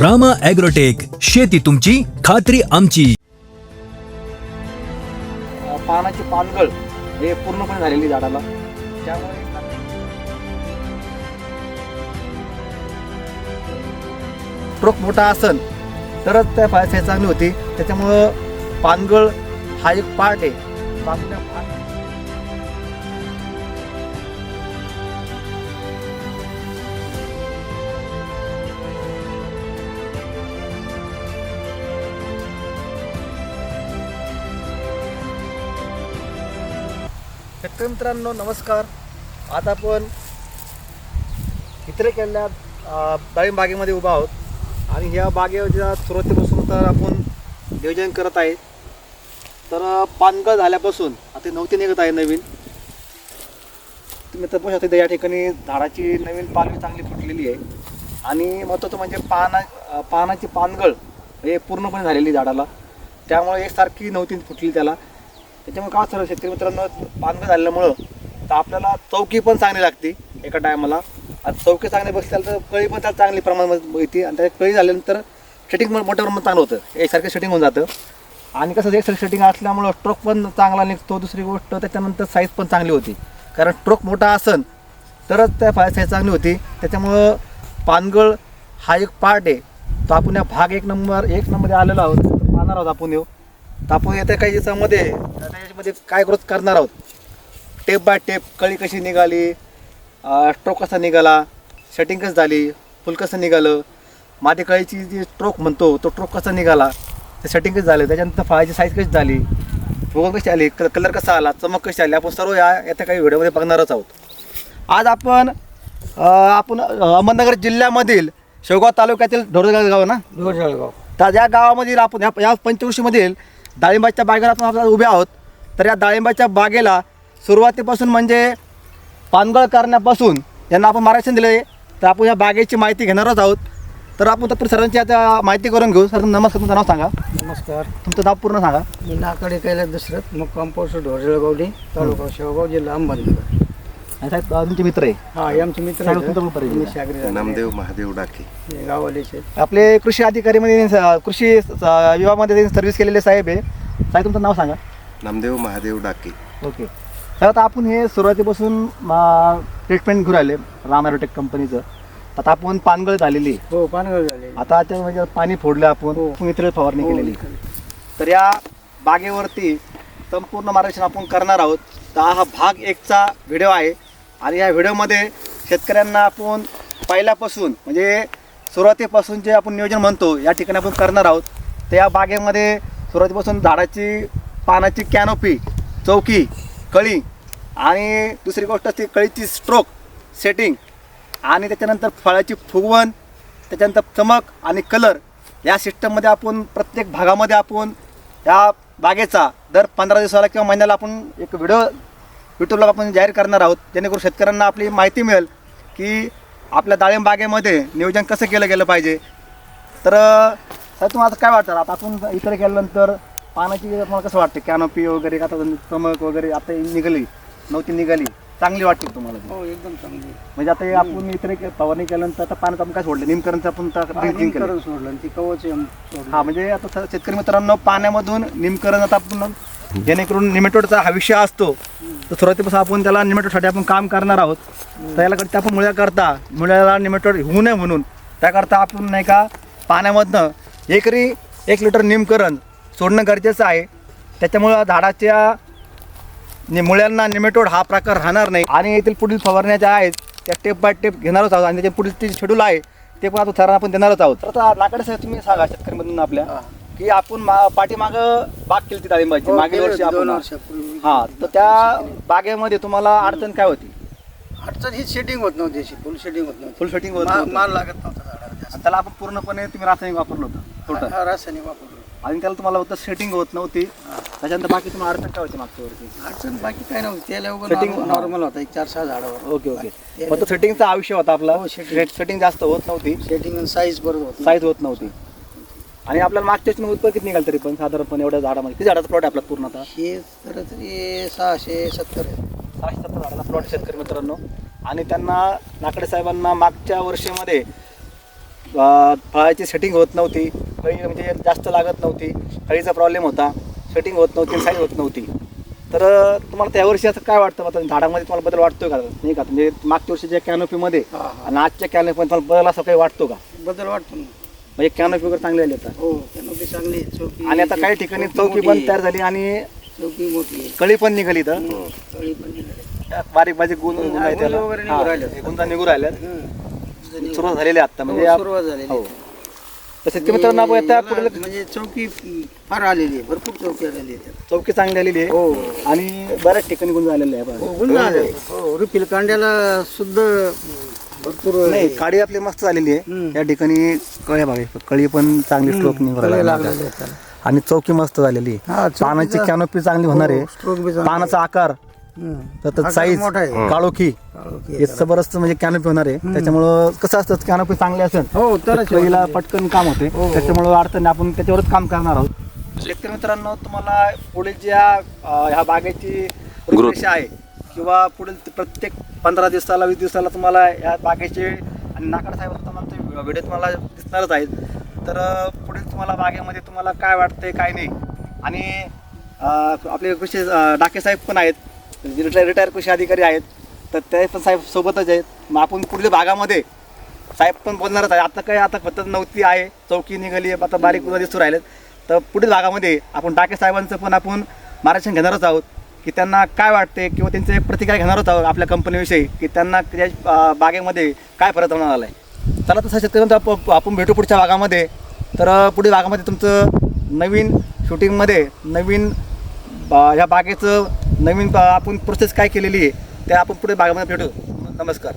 Rama agrotech शेती तुमची खात्री आमची. पानाची पानगळ हे पूर्णपणे झालेली झाडाला. त्यामुळे स्ट्रोक मोठा असन तरच त्या फळाची चांगली होती. त्याच्यामुळं पानगळ हा एक पार्ट आहे. तो शेतकरी मित्रांनो नमस्कार. आज आपण इतरे केलेल्या अ, डाळिंब बागेमध्ये उभा आहोत. आणि ह्या बागेच्या सुरुवातीपासून तर आपण नियोजन करत आहे. तर पानगळ झाल्यापासून आता नव्हती निघत आहे नवीन. तुम्ही तर पाहू शकता या ठिकाणी झाडाची नवीन पालवी चांगली फुटलेली आहे. आणि महत्त्वाचं म्हणजे पाना पानाची पानगळ हे पूर्णपणे झालेली झाडाला. त्यामुळे एकसारखी नव्हती फुटली त्याला. त्याच्यामुळे काय सर्व शेतकरी मित्रांनो पानगळ झाल्यामुळं तर आपल्याला चौकी पण चांगली लागते एका टायमाला. आणि चौकी चांगली बसल्याला तर कळी पण त्याला चांगली प्रमाणामध्ये येते आणि त्याच्या कळी झाल्यानंतर शेटिंग पण मोठ्या प्रमाणात चांगलं होतं. एकसारखं शेटिंग होऊन जातं. आणि कसं एकसारखं शेटिंग असल्यामुळं स्ट्रोक पण चांगला निघतो. दुसरी गोष्ट त्याच्यानंतर साईज पण चांगली होती. कारण स्ट्रोक मोठा असन तरच त्या फाय साईज चांगली होती. त्याच्यामुळं पानगळ हा एक पार्ट आहे. तो आपण या भाग एक नंबर एक नंबर आलेलो आहोत. पाहणार आहोत आपण येऊ तर आपण येत्या काही दिवसामध्ये आता याच्यामध्ये काय ग्रोथ करणार आहोत? टेप बाय टेप कळी कशी निघाली स्ट्रोक कसा निघाला सेटिंग कसं झाली फुल कसं निघालं माती कळीची जी स्ट्रोक म्हणतो तो स्ट्रोक कसा निघाला ते सेटिंग कसं झालं त्याच्यानंतर फळाची साईज कशी झाली फुगं कशी आली क कलर कसा आला चमक कशी आली आपण सर्व या येत्या काही व्हिडिओमध्ये बघणारच आहोत. आज आपण आपण अहमदनगर जिल्ह्यामधील शेवगाव तालुक्यातील ढोरगाव गाव ना? जळगाव तर या गावामधील आपण या या पंचवर्षीमधील डाळिंबाच्या बागेला आपण आपल्याला उभे आहोत. तर या डाळिंबाच्या बागेला सुरुवातीपासून म्हणजे पानगळ करण्यापासून यांना आपण मार्गदर्शन दिले तर आपण या बागेची माहिती घेणारच आहोत. तर आपण तर सर्वांची आता माहिती करून घेऊ. सर नमस्कार. तुमचं नाव सांगा. नमस्कार. तुमचं नाव पूर्ण सांगा. मी नाकडे कैलास दशरथ मुक्काम पोस्ट ढोरजळगावडी तालुका शेवगाव जिल्हा अहमदनगर आणि साहेब अ, तुमचे मित्र आहे. हा हे आमचे मित्र सांगा आहेत. तुमचा पण परिचय मी द्या. शागरी झालेले. नामदेव महादेव डाके. हे गावालेच आहेत. आपले कृषी अधिकारीमध्ये अ, कृषी विभागामध्ये सर्व्हिस केलेले साहेब आहे. साहेब तुमचं नाव सांगा. नामदेव महादेव डाके. ओके. तर आता आपण हे सुरुवातीपासून ट्रीटमेंट घेऊन राहिले राम ॲरोटेक कंपनीचं आता आपण पानगळ झालेली हो पानगळ झाले आता त्या म्हणजे पाणी फोडलं आपण हो. मित्र फवारणी हो, केलेली तर या बागेवरती संपूर्ण मार्गदर्शन आपण करणार आहोत. तर हा भाग एकचा व्हिडिओ आहे. आणि या व्हिडिओमध्ये शेतकऱ्यांना आपण पहिल्यापासून म्हणजे सुरुवातीपासून जे आपण नियोजन म्हणतो या ठिकाणी आपण करणार आहोत तर या बागेमध्ये सुरुवातीपासून झाडाची पानाची कॅनोपी चौकी कळी आणि दुसरी गोष्ट असते कळीची स्ट्रोक सेटिंग आणि त्याच्यानंतर फळाची फुगवण त्याच्यानंतर चमक आणि कलर या सिस्टममध्ये आपण प्रत्येक भागामध्ये आपण या बागेचा दर पंधरा दिवसाला किंवा महिन्याला आपण एक व्हिडिओ यूट्यूबला आपण जाहीर करणार आहोत. जेणेकरून शेतकऱ्यांना आपली माहिती मिळेल की आपल्या डाळिंब बागेमध्ये नियोजन कसं केलं गेलं पाहिजे. तर सर तुम्हाला आता काय वाटतं? आता आपण इतर केल्यानंतर पानाची तुम्हाला कसं वाटतं? कॅनोपी वगैरे आता चमक वगैरे आता निघाली नव्हती निघाली. चांगली वाटते तुम्हाला? हो एकदम चांगली. म्हणजे आता आपण के- फवारणी केल्यानंतर आता पाण्यात आपण काय सोडलं? निमकरणचं आपण सोडलं ती कवच हा म्हणजे आता शेतकरी मित्रांनो पाण्यामधून निमकरण आता आपण जेणेकरून निमेटोडचा हा विषय असतो तर सुरुवातीपासून आपण त्याला निमेटोडसाठी आपण काम करणार आहोत. तर याला आपण मुळ्या करता मुळ्याला निमेटोड होऊ नये म्हणून. त्याकरता आपण नाही का पाण्यामधनं एकरी एक लिटर निमकरण सोडणं गरजेचं आहे. त्याच्यामुळं झाडाच्या नि- मुळ्यांना निमेटोड हा प्रकार राहणार नाही. आणि येथील पुढील फवारण्या ज्या आहेत त्या टेप बाय टेप घेणारच आहोत आणि त्याचे पुढील ते शेड्यूल आहे ते पण आता सरांना आपण देणारच आहोत. तर आता लाकडे साहेब तुम्ही सांगा शेतकरीमधून आपल्या. की आपण मा पाठीमागं बाग केली ती डाळिंबाची हो, मागील केलं वर्षी होतं दोन आपण. वर्षापूर्वी हा तर त्या बागेमध्ये तुम्हाला अडचण काय होती? अडचण ही शेटिंग होत नव्हती अशी फुल शेटिंग होत नव्हती. फुल सेटिंग होत. माल लागत नव्हता झाडाला जास्त. आणि त्याला आपण पूर्णपणे तुम्ही रासायनिक वापरलं होतं टोटल हा, रासायनिक वापरलं आणि त्याला तुम्हाला होतं सेटिंग होत नव्हती. त्याच्यानंतर बाकी तुम्हाला अडचण काय होती मागच्या वरती अडचण बाकी काय नव्हती. त्याला Setting- नॉर्मल होता एक चार सहा झाडावर. ओके ओके पण तो सेटिंगचा आयुष्य होता आपला. हो, setting. सेटिंग जास्त होत नव्हती. सेटिंग आणि साईज बरोबर होत साईज होत नव्हती. आणि आपल्याला मागच्या वेळेस उत्पन्न किती निघाल तरी पण साधारणपणे एवढ्या झाडामध्ये? किती झाडाचा प्लॉट आपला पूर्ण आता? हे तरी सहाशे सत्तर आहे. सहाशे सत्तर झाडाचा प्लॉट शेतकरी मित्रांनो. आणि त्यांना नाकडे साहेबांना मागच्या वर्षीमध्ये फळाची सेटिंग होत नव्हती. कळी म्हणजे जास्त लागत नव्हती. कळीचा प्रॉब्लेम होता. सेटिंग होत नव्हती साईज होत नव्हती. तर तुम्हाला त्या वर्षी असं काय वाटतं? आता झाडामध्ये तुम्हाला बदल वाटतोय का? नाही का? म्हणजे मागच्या वर्षीच्या कॅनोपीमध्ये. आणि आजच्या कॅनोपीमध्ये तुम्हाला बदल असं काही वाटतो का? बदल वाटतो म्हणजे कॅनोपी वगैरे चांगले आले आता हो कॅनोपी चांगली आहे. चौकी आणि आता काही ठिकाणी चौकी पण तयार झाली आणि चौकी मोठी आहे कळी पण निघाली तर कळी पण निघाली. बारीक बारीक गुण हो, गुण आहे त्याला. गुण वगैरे निघू हा, राहिलेत. गुंजा निघू राहिल्यात हं. सुरुवात झालेली आहे आता म्हणजे हो, आप- सुरुवात झालेली हो आहे. तर शेतकरी मित्रांनो आपण आता याला पुढे म्हणजे चौकी फार आलेली आहे भरपूर चौकी आलेली आहे त्यात. चौकी चांगली आलेली आहे हो आणि बऱ्याच ठिकाणी गुण झालेले आहे हो, आपण. गुंज आले. हो रिफिल कांड्याला सुद्धा भरपूर नाही काळी आपली मस्त झालेली आहे. या ठिकाणी कळ्या बघा कळी पण चांगली स्ट्रोक निघू कळी राहिला लागलेली आहे त्याला. आणि चौकी मस्त झालेली हा, पानाची कॅनोपी चांगली होणार आहे. हो, पानाचा आकार. तर साईज मोठा आहे. काळोखी. हे. जबरदस्त म्हणजे कॅनोपी होणार आहे. त्याच्यामुळं कसं असतं कॅनोपी चांगली असेल हो तर तरच कळीला पटकन काम होते. हो. त्याच्यामुळं अडचण आपण त्याच्यावरच काम करणार आहोत. शेतकरी मित्रांनो तुम्हाला पुढील ज्या ह्या बागेची आहे किंवा पुढील प्रत्येक पंधरा दिवसाला वीस दिवसाला तुम्हाला या बागेचे आणि नाकड साहेब तुम्हाला व्हिडिओ तुम्हाला दिसणारच आहेत. तर पुढील तुम्हाला बागेमध्ये तुम्हाला काय वाटते काय नाही? आणि आपले कृषी डाके साहेब पण आहेत. रिटायर रिटायर कृषी अधिकारी आहेत. तर ते पण साहेब सोबतच आहेत. मग आपण पुढील भागामध्ये साहेब पण बोलणारच आहे आता काय आता फक्त नव्हती आहे. चौकी निघाली आता बारीक गुन्हा दिसू राहिलेत. तर पुढील भागामध्ये आपण डाके साहेबांचं पण आपण मार्गदर्शन घेणारच आहोत. की त्यांना काय वाटते किंवा त्यांचे प्रतिक्रिया घेणार होतं आपल्या कंपनीविषयी की त्यांना त्या बागेमध्ये काय फरक होणार आला आहे चला तसं शेतकऱ्यांचं आप- आपण भेटू पुढच्या भागामध्ये. तर पुढील भागामध्ये तुमचं नवीन शूटिंगमध्ये नवीन बा ह्या बागेचं नवीन आपण प्रोसेस काय केलेली आहे ते आपण पुढे भागामध्ये भेटू. नमस्कार.